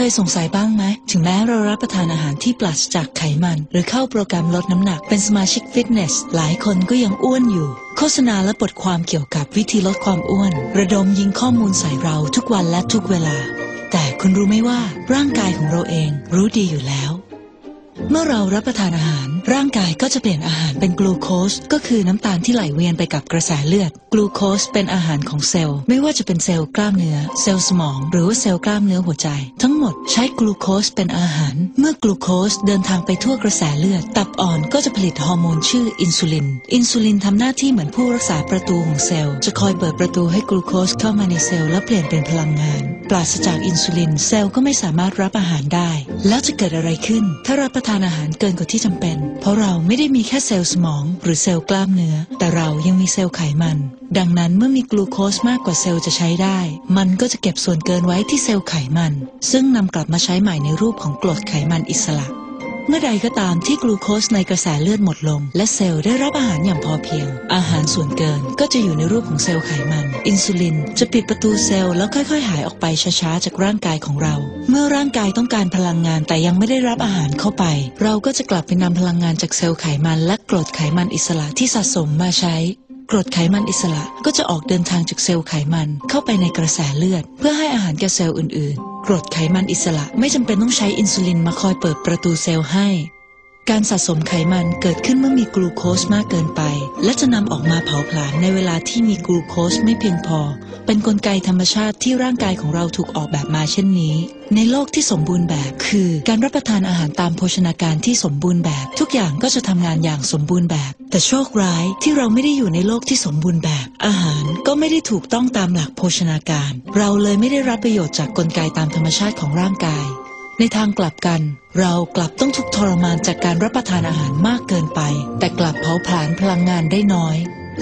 เคยสงสัยบ้างไหม ถึงแม้เรารับประทานอาหารที่ปราศจากไขมัน หรือเข้าโปรแกรมลดน้ำหนัก เป็นสมาชิกฟิตเนส หลายคนก็ยังอ้วนอยู่ โฆษณาและบทความเกี่ยวกับวิธีลดความอ้วน ระดมยิงข้อมูลใส่เราทุกวันและทุกเวลา แต่คุณรู้ไหมว่าร่างกายของเราเองรู้ดีอยู่แล้ว เมื่อเรารับประทานอาหาร ร่างกายก็จะเปลี่ยนอาหารเป็นกลูโคสก็คือน้ำตาลที่ไหลเวียนไปกับกระแสเลือด กลูโคสเป็นอาหารของเซลล์ ไม่ว่าจะเป็นเซลล์กล้ามเนื้อ เซลล์สมอง หรือว่าเซลล์กล้ามเนื้อหัวใจ ทั้งหมดใช้กลูโคสเป็นอาหาร เมื่อกลูโคสเดินทางไปทั่วกระแสเลือด ตับอ่อนก็จะผลิตฮอร์โมนชื่ออินซูลิน อินซูลินทำหน้าที่เหมือนผู้รักษาประตูของเซลล์ จะคอยเปิดประตูให้กลูโคสเข้ามาในเซลล์และเปลี่ยนเป็นพลังงาน ปราศจากอินซูลินเซลล์ก็ไม่สามารถรับอาหารได้ แล้วจะเกิดอะไรขึ้น ถ้ารับประทานอาหารเกินกว่าที่จำเป็นเพราะเราไม่ได้มีแค่เซลล์สมอง หรือเซลล์กล้ามเนื้อ แต่เรายังมีเซลล์ไขมัน ดังนั้นเมื่อมีกลูโคสมากกว่าเซลล์จะใช้ได้ มันก็จะเก็บส่วนเกินไว้ที่เซลล์ไขมัน ซึ่งนำกลับมาใช้ใหม่ในรูปของกรดไขมันอิสระ เมื่อใดก็ตามที่กลูโคสในกระแสเลือดหมดลง และเซลล์ได้รับอาหารอย่างพอเพียง อาหารส่วนเกินก็จะอยู่ในรูปของเซลล์ไขมัน อินซูลินจะปิดประตูเซลล์แล้วค่อยๆ หายออกไปช้าๆจากร่างกายของเรา เมื่อร่างกายต้องการพลังงานแต่ยังไม่ได้รับอาหารเข้าไป เราก็จะกลับไปนำพลังงานจากเซลล์ไขมันและกรดไขมันอิสระที่สะสมมาใช้กรดไขมันอิสระก็จะออกเดินทางจากเซลล์ไขมันเข้าไปในกระแสเลือด เพื่อให้อาหารแก่เซลล์อื่นๆ กรดไขมันอิสระไม่จำเป็นต้องใช้อินซูลินมาคอยเปิดประตูเซลล์ให้ การสะสมไขมันเกิดขึ้นเมื่อมีกลูโคสมากเกินไป และจะนำออกมาเผาผลาญในเวลาที่มีกลูโคสไม่เพียงพอ เป็นนกลไกธรรมชาติที่ร่างกายของเราถูกออกแบบมาเช่นนี้ ในโลกที่สมบูรณ์แบบคือการรับประทานอาหารตามโภชนาการที่สมบูรณ์แบบ ทุกอย่างก็จะทำงานอย่างสมบูรณ์แบบ แต่โชคร้ายที่เราไม่ได้อยู่ในโลกที่สมบูรณ์แบบ อาหารก็ไม่ได้ถูกต้องตามหลักโภชนาการ เราเลยไม่ได้รับประโยชน์จากกลไกตามธรรมชาติของร่างกาย ในทางกลับกัน เรากลับต้องทุกข์ทรมานจากการรับประทานอาหารมากเกินไป แต่กลับเผาผลาญพลังงานได้น้อย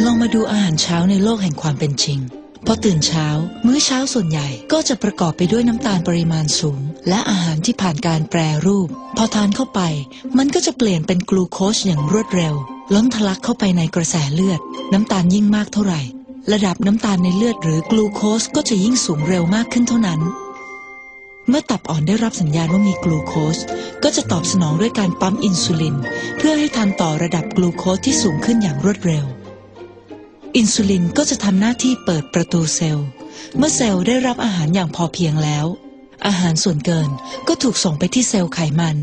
ลองมาดูอาหารเช้าในโลกแห่งความเป็นจริงพอตื่นเช้า มื้อเช้าส่วนใหญ่ก็จะประกอบไปด้วยน้ำตาลปริมาณสูง และอาหารที่ผ่านการแปรรูป พอทานเข้าไป มันก็จะเปลี่ยนเป็นกลูโคสอย่างรวดเร็ว ล้นทะลักเข้าไปในกระแสเลือด น้ำตาลยิ่งมากเท่าไหร่ ระดับน้ำตาลในเลือดหรือกลูโคสก็จะยิ่งสูงเร็วมากขึ้นเท่านั้น เมื่อตับอ่อนได้รับสัญญาณว่ามีกลูโคส ก็จะตอบสนองด้วยการปั๊มอินซูลิน เพื่อให้ทันต่อระดับกลูโคสที่สูงขึ้นอย่างรวดเร็ว อินซูลินก็จะทำหน้าที่เปิดประตูเซลล์ เมื่อเซลล์ได้รับอาหารอย่างพอเพียงแล้ว อาหารส่วนเกินก็ถูกส่งไปที่เซลล์ไขมัน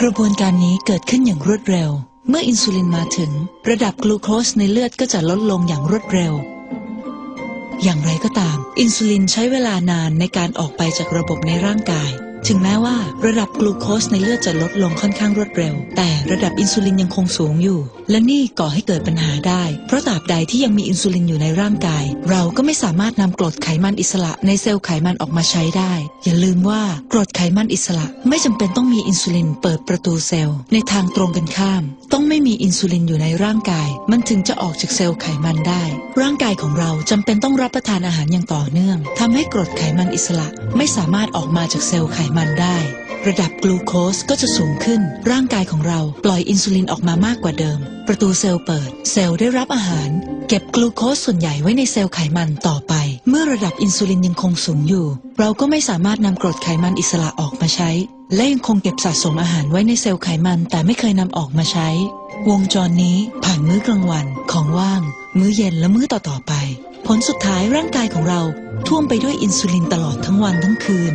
กระบวนการนี้เกิดขึ้นอย่างรวดเร็ว เมื่ออินซูลินมาถึง ระดับกลูโคสในเลือดก็จะลดลงอย่างรวดเร็ว อย่างไรก็ตาม อินซูลินใช้เวลานานในการออกไปจากระบบในร่างกาย ถึงแม้ว่าระดับกลูโคสในเลือดจะลดลงค่อนข้างรวดเร็ว แต่ระดับอินซูลินยังคงสูงอยู่ และนี่ก่อให้เกิดปัญหาได้ เพราะตราบใดที่ยังมีอินซูลินอยู่ในร่างกาย เราก็ไม่สามารถนำกรดไขมันอิสระในเซลล์ไขมันออกมาใช้ได้ อย่าลืมว่ากรดไขมันอิสระไม่จำเป็นต้องมีอินซูลินเปิดประตูเซลล์ ในทางตรงกันข้าม ต้องไม่มีอินซูลินอยู่ในร่างกาย มันถึงจะออกจากเซลล์ไขมันได้ ร่างกายของเราจำเป็นต้องรับประทานอาหารอย่างต่อเนื่องทำให้กรดไขมันอิสระไม่สามารถออกมาจากเซลล์ไขมันได้ ระดับกลูโคสก็จะสูงขึ้น ร่างกายของเราปล่อยอินซูลินออกมามากกว่าเดิม ประตูเซลล์เปิด เซลล์ได้รับอาหาร เก็บกลูโคสส่วนใหญ่ไว้ในเซลล์ไขมันต่อไป เมื่อระดับอินซูลินยังคงสูงอยู่ เราก็ไม่สามารถนำกรดไขมันอิสระออกมาใช้ และยังคงเก็บสะสมอาหารไว้ในเซลล์ไขมันแต่ไม่เคยนำออกมาใช้ วงจรนี้ผ่านมื้อกลางวัน ของว่าง มื้อเย็นและมื้อต่อๆไป ผลสุดท้ายร่างกายของเราท่วมไปด้วยอินซูลินตลอดทั้งวันทั้งคืน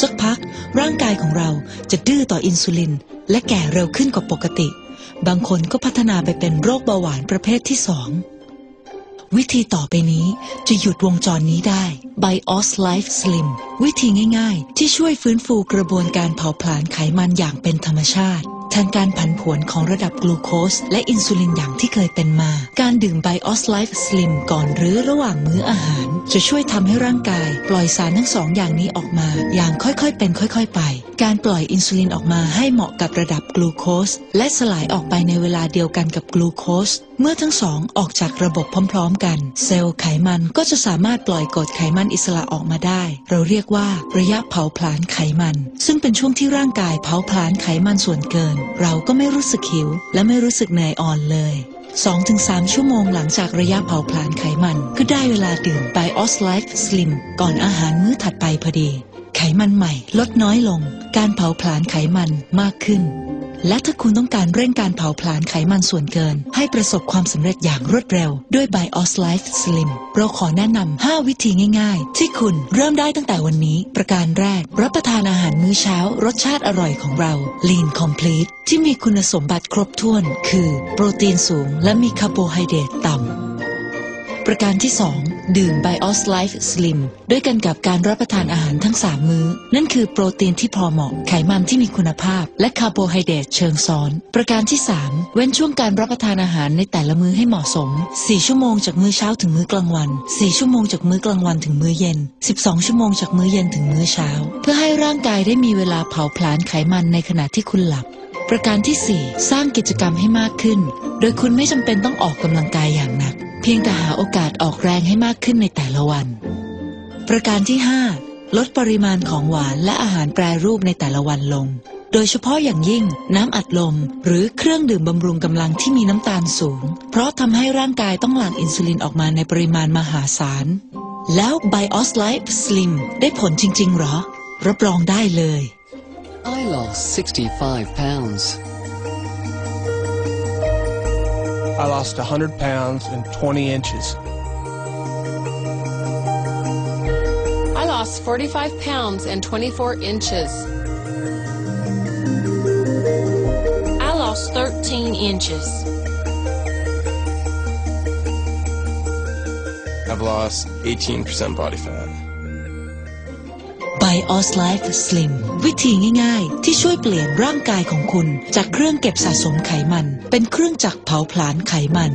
สักพักร่างกายของเราจะดื้อต่ออินซูลิน และแก่เร็วขึ้นกว่าปกติ บางคนก็พัฒนาไปเป็นโรคเบาหวานประเภทที่สองวิธีต่อไปนี้จะหยุดวงจรนี้ได้ BIOS Life Slim วิธีง่ายๆ ที่ช่วยฟื้นฟูกระบวนการเผาผลาญไขมันอย่างเป็นธรรมชาติ แทนการผันผวนของระดับกลูโคส และอินซูลินอย่างที่เคยเป็นมา การดื่มไบออสไลฟ์สลิมก่อนหรือระหว่างมื้ออาหาร จะช่วยทำให้ร่างกาย ปล่อยสารทั้งสองอย่างนี้ออกมา อย่างค่อยๆเป็นค่อยๆไป การปล่อยอินซูลินออกมาให้เหมาะกับระดับกลูโคส และสลายออกไปในเวลาเดียวกันกับกลูโคสเมื่อทั้งสองออกจากระบบพร้อม ๆ กัน เซลล์ไขมันก็จะสามารถปล่อยกรดไขมันอิสระออกมาได้ เราเรียกว่าระยะเผาผลาญไขมัน ซึ่งเป็นช่วงที่ร่างกายเผาผลาญไขมันส่วนเกิน เราก็ไม่รู้สึกหิว และไม่รู้สึกเหนื่อยอ่อนเลย2-3 ชั่วโมงหลังจากระยะเผาผลาญไขมัน ก็ได้เวลาดื่ม BIOS Life Slim ก่อนอาหารมื้อถัดไปพอดี ไขมันใหม่ลดน้อยลง การเผาผลาญไขมันมากขึ้น และถ้าคุณต้องการเร่งการเผาผลาญไขมันส่วนเกิน ให้ประสบความสำเร็จอย่างรวดเร็ว ด้วย BIOS Life Slim เราขอแนะนำ 5 วิธีง่ายๆ ที่คุณเริ่มได้ตั้งแต่วันนี้ ประการแรก รับประทานอาหารมื้อเช้า รสชาติอร่อยของเรา Lean Complete ที่มีคุณสมบัติครบถ้วน คือ โปรตีนสูง และมีคาร์โบไฮเดรตต่ำประการที่ 2 ดื่ม BIOS Life Slim ด้วยกันกับการรับประทานอาหารทั้ง 3 มื้อ นั่นคือโปรตีนที่พอเหมาะ ไขมันที่มีคุณภาพ และคาร์โบไฮเดรตเชิงซ้อน ประการที่ 3 เว้นช่วงการรับประทานอาหารในแต่ละมื้อให้เหมาะสม 4 ชั่วโมงจากมื้อเช้าถึงมื้อกลางวัน 4 ชั่วโมงจากมื้อกลางวันถึงมื้อเย็น 12 ชั่วโมงจากมื้อเย็นถึงมื้อเช้า เพื่อให้ร่างกายได้มีเวลาเผาผลาญไขมันในขณะที่คุณหลับประการที่ 4 สร้างกิจกรรมให้มากขึ้น โดยคุณไม่จำเป็นต้องออกกำลังกายอย่างหนัก เพียงแต่หาโอกาสออกแรงให้มากขึ้นในแต่ละวัน ประการที่ 5 ลดปริมาณของหวานและอาหารแปรรูปในแต่ละวันลง โดยเฉพาะอย่างยิ่งน้ำอัดลม หรือเครื่องดื่มบำรุงกำลังที่มีน้ำตาลสูง เพราะทำให้ร่างกายต้องหลั่งอินซูลินออกมาในปริมาณมหาศาล แล้ว BIOS Life Slim ได้ผลจริง ๆ หรอ รับรองได้เลย I lost 65 pounds. I lost 100 pounds and 20 inches. I lost 45 pounds and 24 inches. I lost 13 inches. I've lost 18% body fat. BIOS Life Slim วิธีง่ายๆ ที่ช่วยเปลี่ยนร่างกายของคุณ จากเครื่องเก็บสะสมไขมัน เป็นเครื่องจักรเผาผลาญไขมัน